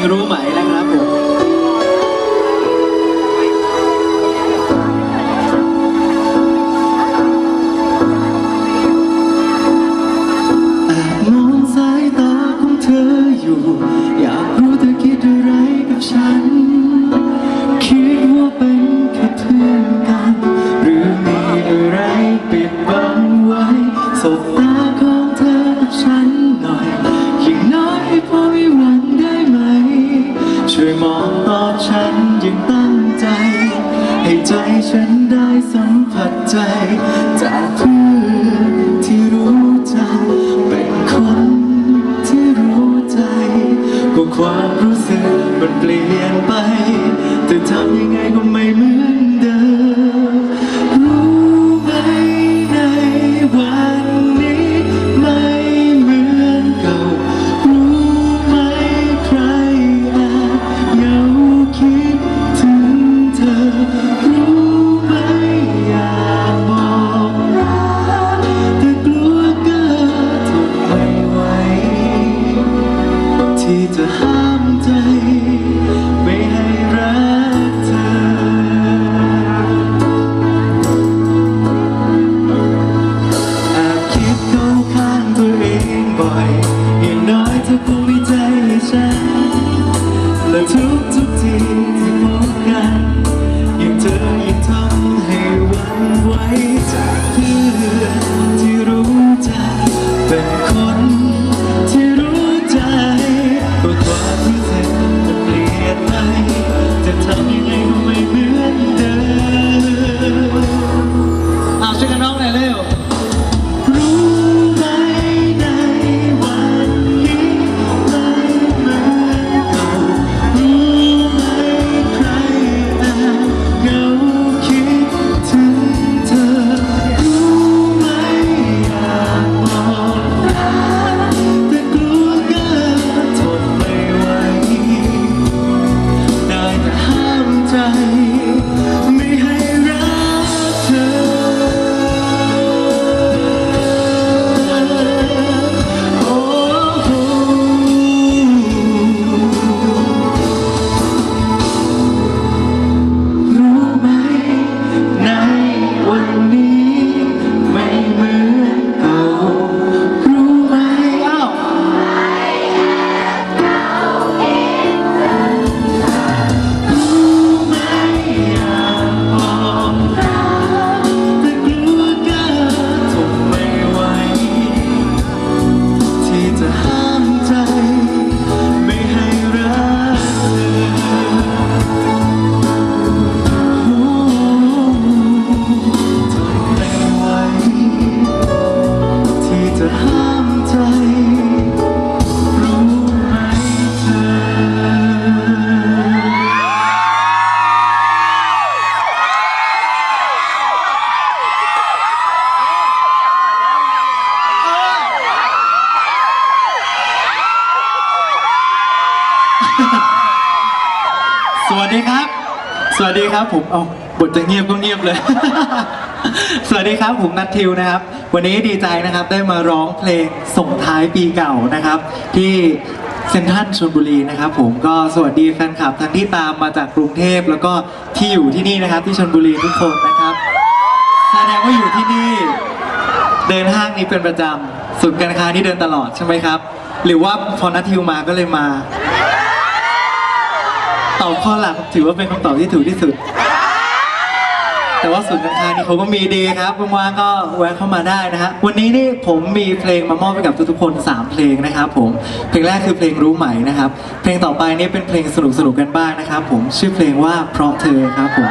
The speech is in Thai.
ลงรู้ไหมนะครับผม ช่วยมองตอบฉันอย่างตั้งใจ ให้ใจฉันได้สัมผัสใจ จากเพื่อนที่รู้จักเป็นคนที่รู้ใจ ก็ความรู้สึกมันเปลี่ยนไป ใสวัสดีครับ สวัสดีครับผมเอาบทจะเงียบก็เงียบเลย สวัสดีครับผมนัททิวนะครับ วันนี้ดีใจนะครับได้มาร้องเพลงส่งท้ายปีเก่านะครับ ที่เซนทรัลชลบุรีนะครับผมก็สวัสดีแฟนคลับทั้งที่ตามมาจากกรุงเทพแล้วก็ที่อยู่ที่นี่นะครับ ที่ชลบุรีทุกคนนะครับแสดงว่าอยู่ที่นี่ เดินห้างนี้เป็นประจำศูนย์การค้านี่เดินตลอดใช่ไหมครับ หรือว่าพอนัททิวมาก็เลยมา ตอบข้อหลักถือว่าเป็นคำตอบที่ถูกที่สุด แต่ว่าสุดท้ายนี่เขาก็มีดีครับว่างๆก็แวะเข้ามาได้นะฮะวันนี้นี่ผมมีเพลงมามอบให้กับทุกๆคน 3 เพลงนะครับผมเพลงแรกคือเพลงรู้ใหม่นะครับ เพลงต่อไปนี่เป็นเพลงสนุกๆกันบ้างนะครับ ผมชื่อเพลงว่าเพราะเธอครับผม